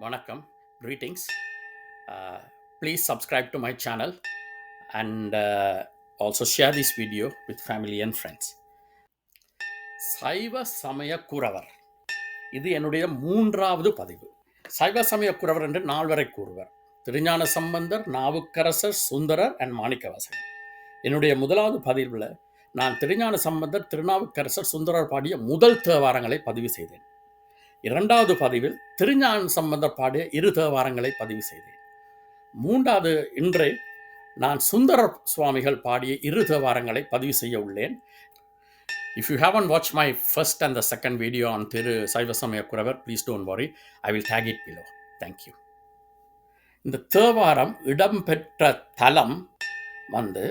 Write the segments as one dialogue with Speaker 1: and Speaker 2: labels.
Speaker 1: வணக்கம். Greetings. Uh, please subscribe to my channel and uh, also share this video with family and friends. சைவ சமய குறவர். இது என்னுடைய மூன்றாவது பதிவு. சைவ சமய குறவர் என்று நால்வரை கூறுவர். திருஞான சம்பந்தர் நாவுக்கரசர் சுந்தரர் அண்ட் மாணிக்கவாசகர். என்னுடைய முதலாவது பதிவில் நான் திருஞான சம்பந்தர் திருநாவுக்கரசர் சுந்தரர் பாடிய முதல் தேவாரங்களை பதிவு செய்தேன். இரண்டாவது பதிவில் திருஞான சம்பந்தர் பாடிய இரு தேவாரங்களை பதிவு செய்தேன். மூன்றாவது இன்று நான் சுந்தர சுவாமிகள் பாடிய இரு தேவாரங்களை பதிவு செய்ய உள்ளேன். If you haven watch my first and the second video on திரு சைவ சமய குறவர் please don't worry I will take it below thank you இந்த தேவாரம் இடம்பெற்ற தலம் வந்து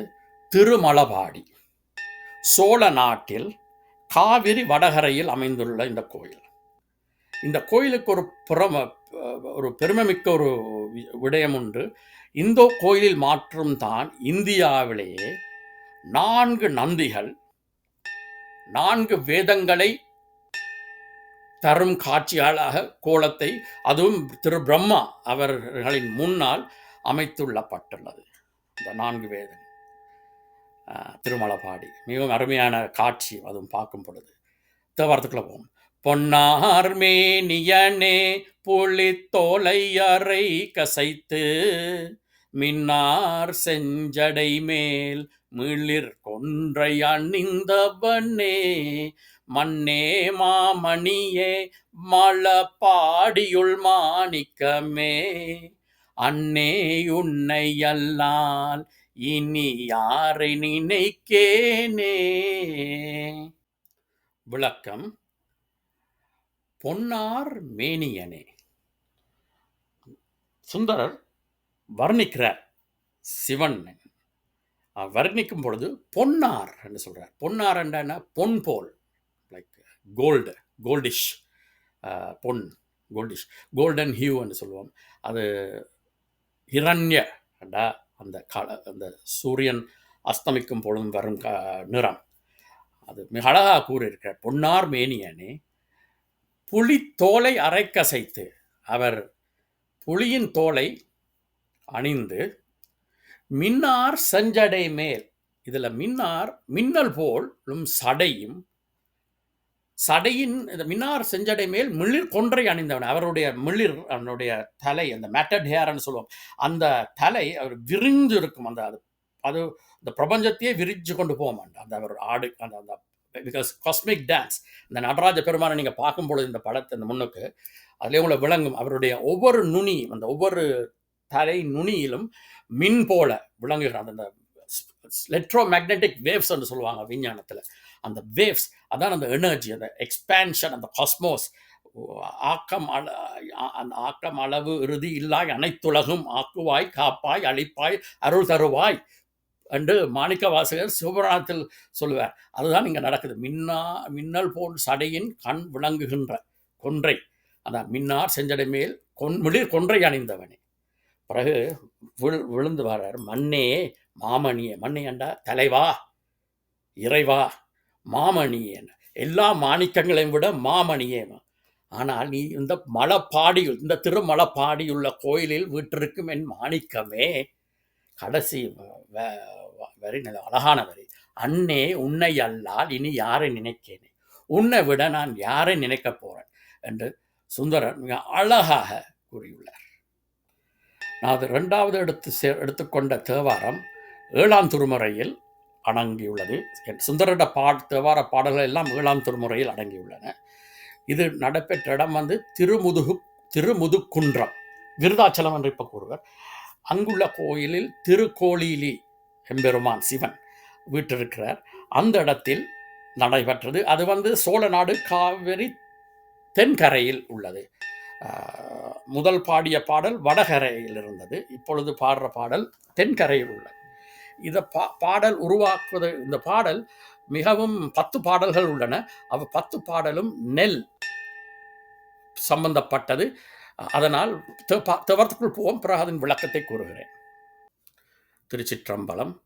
Speaker 1: திருமலபாடி சோழ நாட்டில் காவிரி வடகரையில் அமைந்துள்ள இந்த கோயில். இந்த கோயிலுக்கு ஒரு புறம ஒரு பெருமைமிக்க ஒரு வி- விடயம் உண்டு. இந்த கோயிலில் மாற்றும் தான் இந்தியாவிலேயே நான்கு நந்திகள் நான்கு வேதங்களை தரும் காட்சியாளாக கோலத்தை அதுவும் திரு பிரம்மா அவர்களின் முன்னால் அமைத்துள்ளப்பட்டுள்ளது. இந்த நான்கு வேதம் ஆஹ், திருமலபாடி. மிகவும் அருமையான காட்சி அதுவும் பார்க்கும் பொழுது. தேவாரத்துக்குள்ள போகும் பொன்னார்மேனியனே புளித்தோலையறை கசைத்து மின்னார் செஞ்சடை மேல் மிளிர் கொன்றை அணிந்தவனே மண்ணே மாமணியே மலப்பாடியுள் மாணிக்கமே அன்னே உன்னை அல்லால் இனி யாரை நினைக்கேனே. விளக்கம். பொன்னார் மேனியனே. சுந்தரர் வர்ணிக்கிறார் சிவன். வர்ணிக்கும் பொழுது பொன்னார் என்று சொல்கிறார் பொன்னார் என்ன? பொன் போல். லைக் கோல்டு கோல்டிஷ் பொன் கோல்டிஷ் கோல்டன் ஹியூ என்று சொல்லுவோம். அது இரண்ய அண்டா அந்த கால அந்த சூரியன் அஸ்தமிக்கும் பொழுதும் வரும் க நிறம். அது மிக அழகாக கூறியிருக்கிறார். பொன்னார் மேனியனே. புலி தோலை அரைக்கசைத்து அவர் புலியின் தோலை அணிந்து மின்னார் செஞ்சடை மேல் இதில் மின்னார் மின்னல் போலும் சடையும் சடையின் இந்த மின்னார் செஞ்சடை மேல் மிளிர் கொன்றை அணிந்தவன் அவருடைய மிளிர் அவனுடைய தலை அந்த மேட்டட் ஹேர்னு சொல்லுவோம் அந்த தலை அவர் விரிஞ்சு இருக்கும் அந்த அது அது இந்த பிரபஞ்சத்தையே விரிஞ்சு கொண்டு போக மாட்டான் அந்த அவர் ஆடு அந்த அந்த பிகாஸ் காஸ்மிக் டான்ஸ் இந்த நடராஜ பெருமானை நீங்கள் பார்க்கும் பொழுது இந்த படத்தை இந்த முன்னுக்கு அதிலே உங்களை விளங்கும். அவருடைய ஒவ்வொரு நுனி அந்த ஒவ்வொரு தலை நுனியிலும் மின் போல விளங்குகிற அந்த லெட்ரோ மேக்னெட்டிக் வேவ்ஸ் என்று சொல்லுவாங்க விஞ்ஞானத்தில். அந்த வேவ்ஸ் அதான் அந்த எனர்ஜி அந்த எக்ஸ்பேன்ஷன் அந்த காஸ்மோஸ் ஆக்கம் அள அந்த ஆக்கம் அளவு இறுதி இல்லாய் அனைத்துலகும் ஆக்குவாய் காப்பாய் அழிப்பாய் அருள் தருவாய். என்று மாணிக்க வாசகர் சிவபுராணத்தில் சொல்லுவார். அதுதான் இங்கே நடக்குது. மின்னா மின்னல் போல் சடையின் கண் விளங்குகின்ற கொன்றை. அதான் மின்னார் செஞ்சடை மேல் கொன் மிளிர் கொன்றை அணிந்தவனே. பிறகு விழு விழுந்து வர்றார் மண்ணே மாமணியே. மண்ணே அண்டா தலைவா இறைவா மாமணியே எல்லா மாணிக்கங்களையும் விட மாமணியே ஆனால் நீ இந்த மலப்பாடியுள் இந்த திருமலப்பாடியுள்ள கோயிலில் வீட்டிற்கும் என் மாணிக்கமே கடைசி வ- வரி நல்ல அழகான வரி. அன்னே உன்னை அல்லால் இனி யாரை நினைக்கேனே? உன்னை விட நான் யாரை நினைக்கப் போறேன்? என்று சுந்தரன் மிக அழகாக கூறியுள்ளார். நான் அது ரெண்டாவது எடுத்து சே எடுத்துக்கொண்ட தேவாரம் ஏழாம் திருமுறையில் அடங்கியுள்ளது. சுந்தரட பாட் தேவார பாடல்கள் எல்லாம் ஏழாம் திருமுறையில் அடங்கியுள்ளன. இது நடைபெற்ற இடம் வந்து திருமுதுகு திருமுதுகுன்றம். விருதாச்சலம் என்று இப்போ கூறுவர். அங்குள்ள கோயிலில் திருக்கோளிலி எம்பெருமான் சிவன் வீட்டிருக்கிறார் அந்த இடத்தில் நடைபெற்றது. அது வந்து சோழ நாடு காவிரி தென்கரையில் உள்ளது. முதல் பாடிய பாடல் வடகரையில் இருந்தது. இப்பொழுது பாடுற பாடல் தென்கரையில் உள்ளது. இதை பா பாடல் உருவாக்குவது இந்த பாடல் மிகவும் பத்து பாடல்கள் உள்ளன. அவ பத்து பாடலும் நெல் சம்பந்தப்பட்டது. அதனால் துவரத்துக்குள் போவோம். பிறகு அதன் விளக்கத்தை கூறுகிறேன். திருச்சிற்றம்பலம்.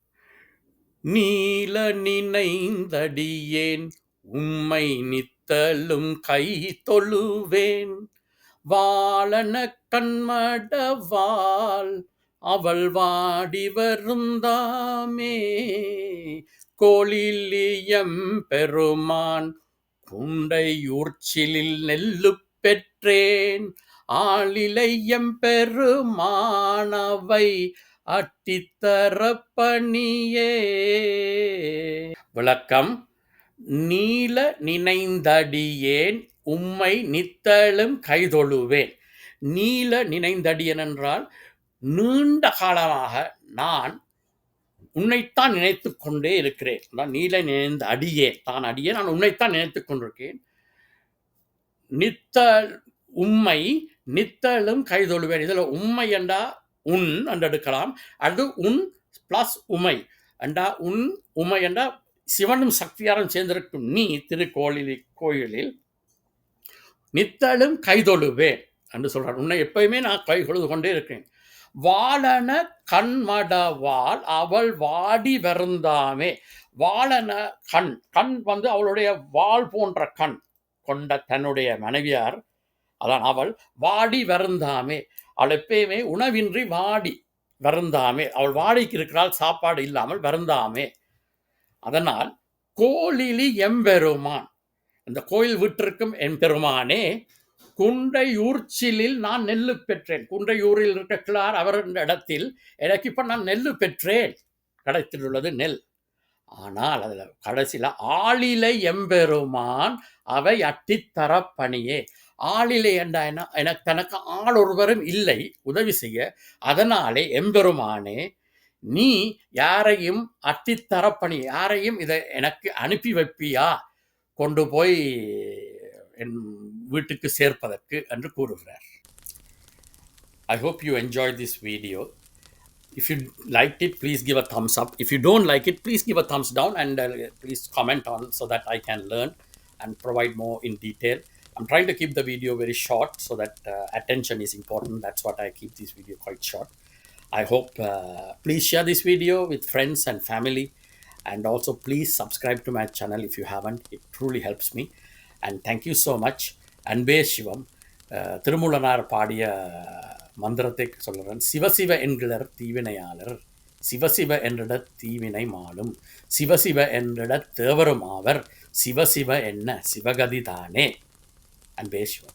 Speaker 1: நீல நினைந்தடியேன். உம்மை நித்தலும் கை தொழுவேன். வாழன கண்மடவாள். அவள் வாடி வருந்தாமே. கோலிலியம் பெருமான். குண்டையூர்ச்சிலில் நெல்லு பெற்றேன். ஆளிலையம் பெருமானவை அட்டித்தரப்பணியே. விளக்கம் நீல நினைந்தடியேன் உம்மை நித்தலும் கைதொழுவேன். நீல நினைந்தடியன் என்றால் நீண்ட காலமாக நான் உன்னைத்தான் நினைத்து கொண்டே இருக்கிறேன். நான் நீல நினைந்த அடியே தான் அடியே நான் உன்னைத்தான் நினைத்து கொண்டிருக்கேன். நித்த உம்மை நித்தலும் கைதொழுவேன். இதில் உண்மை என்றா உன் என்று எடுக்கலாம். அது உன் பிளஸ் உமை. என்றா உன் உமை என்றா சிவனும் சக்தியாரும் சேர்ந்திருக்கும் நீ திருக்கோயிலில் கோயிலில் நித்தலும் கைதொழுவேன் என்று சொல்கிறார் உன்னை எப்பயுமே நான் கை கொழுது கொண்டே இருக்கேன். வாழன கண்மடவாள் அவள் வாடி வருந்தாமே. வாழன கண். கண் வந்து அவளுடைய வாள் போன்ற கண் கொண்ட தன்னுடைய மனைவியார் அதான் அவள் வாடி வருந்தாமே. அவள் எப்பயுமே உணவின்றி வாடி வருந்தாமே. அவள் வாடிக்கு இருக்கிறாள் சாப்பாடு இல்லாமல் வருந்தாமே. அதனால் கோலிலி எம்பெருமான். அந்த கோயில் விட்டிருக்கும் எம்பெருமானே குண்டையூர்ச்சிலில் நான் நெல்லு பெற்றேன். குண்டையூரில் இருக்க கிளார் அவர் இடத்தில் எனக்கு இப்போ நான் நெல்லு பெற்றேன். கிடைத்துள்ளது நெல். ஆனால் அதில் கடைசியில் ஆளிலை எம்பெருமான் அவை அட்டித்தர பணியே. ஆளிலை என்றா என்ன எனக்கு தனக்கு ஆள் ஒருவரும் இல்லை உதவி செய்ய அதனாலே எம்பெருமானே நீ யாரையும் அட்டித்தர பணி யாரையும் இதை எனக்கு அனுப்பி வைப்பியா கொண்டு போய் என் வீட்டுக்கு சேர்ப்பதற்கு என்று கூறுகிறார் I hope you enjoy this video if you liked it please give a thumbs up if you don't like it please give a thumbs down and uh, please comment on so that i can learn and provide more in detail i'm trying to keep the video very short so that uh, attention is important that's what i keep this video quite short i hope uh, please share this video with friends and family and also please subscribe to my channel if you haven't it truly helps me and thank you so much அன்பே சிவம் திருமூலனார் பாடிய மந்திரத்தை சொல்கிறேன் சிவசிவ என்கிற தீவினையாளர் சிவசிவ என்றிட தீவினை மாலும் சிவசிவ என்றிட தேவரும் ஆவர் சிவசிவ என்ன சிவகதி தானே அன்பே சிவம்